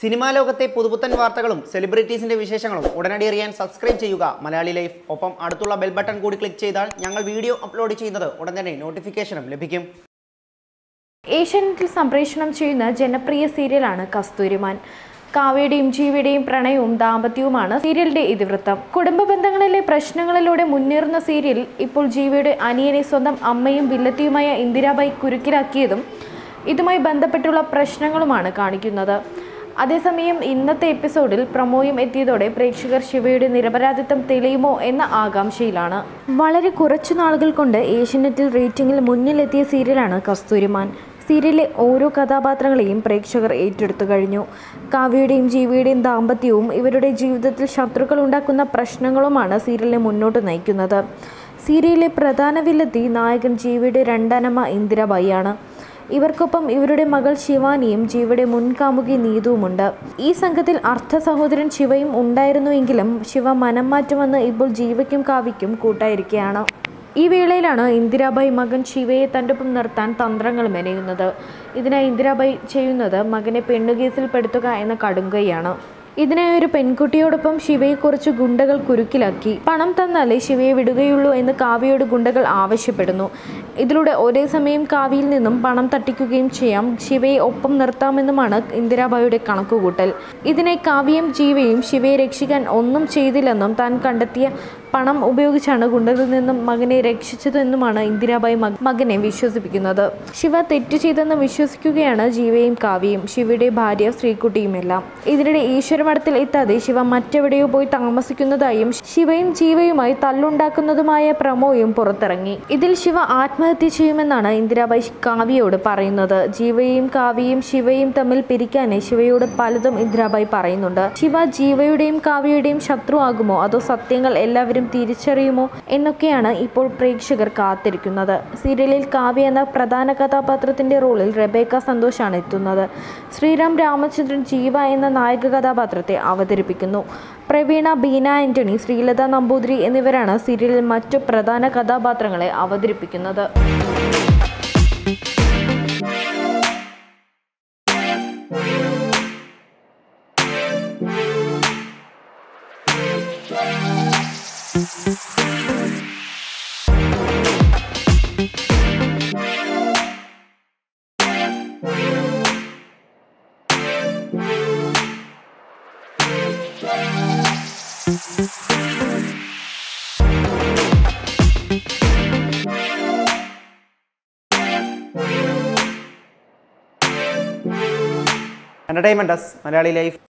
Cinema ലോകത്തെ പുതുപുത്തൻ വാർത്തകളും സെലിബ്രിറ്റീസിന്റെ വിശേഷങ്ങളും ഉടനടി അറിയാൻ സബ്സ്ക്രൈബ് ചെയ്യുക. മലയാളി ലൈഫ്. ഒപ്പം അടുത്തുള്ള ബെൽ ബട്ടൺ കൂടി ക്ലിക്ക് ചെയ്താൽ ഞങ്ങൾ വീഡിയോ അപ്ലോഡ് ചെയ്യുന്നത് ഉടൻ തന്നെ നോട്ടിഫിക്കേഷനും ലഭിക്കും. ഏഷ്യാനെറ്റിൽ സംപ്രേഷണം ചെയ്യുന്ന ജനപ്രിയ സീരിയലാണ് കസ്തൂരിമാൻ. കാവ്യയുടെയും ജീവിയുടെയും പ്രണയവും ദാമ്പത്യവുമാണ് സീരിയലിന്റെ ഇതിവൃത്തം. കുടുംബ ബന്ധങ്ങളിലെ പ്രശ്നങ്ങളിലൂടെ മുന്നേറുന്ന സീരിയൽ ഇപ്പോൾ ജീവിയുടെ അനിയനെ സ്വന്തം അമ്മയും വില്ലത്തിയുമായ ഇന്ദിരാബായി കുരുക്കിലാക്കിയതും ഇതുമായി ബന്ധപ്പെട്ടുള്ള പ്രശ്നങ്ങളുമാണ് കാണിക്കുന്നത്. അതേസമയം ഇന്നത്തെ എപ്പിസോഡിൽ പ്രമോയും എത്തിയതോടെ പ്രേക്ഷകർ ശിവയുടെ നിരപരാധിത്വം തെളിയുമോ എന്ന ആകാംക്ഷയിലാണ്. വളരെ കുറച്ചു നാളുകൾ കൊണ്ട് ഏഷ്യനെറ്റിൽ റേറ്റിംഗിൽ മുന്നിലെത്തിയ സീരിയലാണ് കസ്തൂരിമാൻ. സീരിയലിലെ ഓരോ കഥാപാത്രങ്ങളെയും പ്രേക്ഷകർ ഏറ്റെടുത്തു കഴിഞ്ഞു. കാവ്യയുടെയും ജീവിയുടെയും ദാമ്പത്യവും ഇവരുടെ ജീവിതത്തിൽ ശത്രുക്കൾ ഉണ്ടാക്കുന്ന പ്രശ്നങ്ങളുമാണ് സീരിയലിനെ മുന്നോട്ട് നയിക്കുന്നത്. സീരിയലിലെ പ്രധാന വില്ലത്തി നായകൻ ജീവിയുടെ രണ്ടനമ്മ ഇന്ദിരാബായിയാണ്. ഇവർക്കൊപ്പം ഇവരുടെ മകൾ ശിവാനിയും ജീവയുടെ മുൻകാമുകി നീതുവുമുണ്ട്. ഈ സംഘത്തിൽ അർത്ഥ സഹോദരൻ ശിവയും ഉണ്ടായിരുന്നുവെങ്കിലും ശിവ മനം മാറ്റുമെന്ന് ഇപ്പോൾ ജീവയ്ക്കും കാവ്യയ്ക്കും കൂട്ടായിരിക്കുകയാണ്. ഈ വേളയിലാണ് ഇന്ദിരാബായി മകൻ ശിവയെ തന്റെ ഒപ്പം നിർത്താൻ തന്ത്രങ്ങൾ മെനയുന്നത്. ഇതിനായി ഇന്ദിരാബായി ചെയ്യുന്നത് മകനെ പെണ്ണുകേസിൽ പെടുത്തുക എന്ന കടുങ്കൈയാണ്. ഇതിനായി ഒരു പെൺകുട്ടിയോടൊപ്പം ശിവയെ കുറച്ച് ഗുണ്ടകൾ കുരുക്കിലാക്കി. പണം തന്നാലേ ശിവയെ വിടുകയുള്ളൂ എന്ന് കാവ്യയോട് ഗുണ്ടകൾ ആവശ്യപ്പെടുന്നു. ഇതിലൂടെ ഒരേ സമയം കാവ്യയിൽ നിന്നും പണം തട്ടിക്കുകയും ചെയ്യാം. ശിവയെ ഒപ്പം നിർത്താമെന്നുമാണ് ഇന്ദിരാബായിയുടെ കണക്കുകൂട്ടൽ. ഇതിനെ കാവ്യയും ജീവയും ശിവയെ രക്ഷിക്കാൻ ഒന്നും ചെയ്തില്ലെന്നും താൻ കണ്ടെത്തിയ പണം ഉപയോഗിച്ചാണ് ഗുണ്ടകളിൽ നിന്നും മകനെ രക്ഷിച്ചതെന്നുമാണ് ഇന്ദിരാബായി മക- മകനെ വിശ്വസിപ്പിക്കുന്നത്. ശിവ തെറ്റ് ചെയ്തെന്ന് വിശ്വസിക്കുകയാണ് ജീവയും കാവ്യയും. ശിവയുടെ ഭാര്യ ശ്രീകുട്ടിയുമെല്ലാം. ഇതിനിടെ ഈശ്വരമഠത്തിൽ എത്താതെ ശിവ മറ്റെവിടെയോ പോയി താമസിക്കുന്നതായും ശിവയും ജീവയുമായി തല്ലുണ്ടാക്കുന്നതുമായ പ്രമോയും പുറത്തിറങ്ങി. ഇതിൽ ശിവ ആത്മഹത്യ ചെയ്യുമെന്നാണ് ഇന്ദിരാബായി കാവ്യയോട് പറയുന്നത്. ജീവയും കാവ്യയും ശിവയും തമ്മിൽ പിരിക്കാനേ ശിവയോട് പലതും ഇന്ദിരാബായി പറയുന്നുണ്ട്. ശിവ ജീവയുടെയും കാവ്യയുടെയും ശത്രു ആകുമോ അതോ സത്യങ്ങൾ എല്ലാവരും തിരിച്ചറിയുമോ എന്നൊക്കെയാണ് ഇപ്പോൾ പ്രേക്ഷകർ കാത്തിരിക്കുന്നത്. സീരിയലിൽ കാവ്യ എന്ന പ്രധാന കഥാപാത്രത്തിന്റെ റോളിൽ റെബേക്ക സന്തോഷാണ് എത്തുന്നത്. ശ്രീറാം രാമചന്ദ്രൻ ജീവ എന്ന നായക കഥാപാത്രത്തെ അവതരിപ്പിക്കുന്നു. പ്രവീണ ബീന ആന്റണി ശ്രീലത നമ്പൂതിരി എന്നിവരാണ് സീരിയലിൽ മറ്റു പ്രധാന കഥാപാത്രങ്ങളെ അവതരിപ്പിക്കുന്നത്. Entertainment Malayali life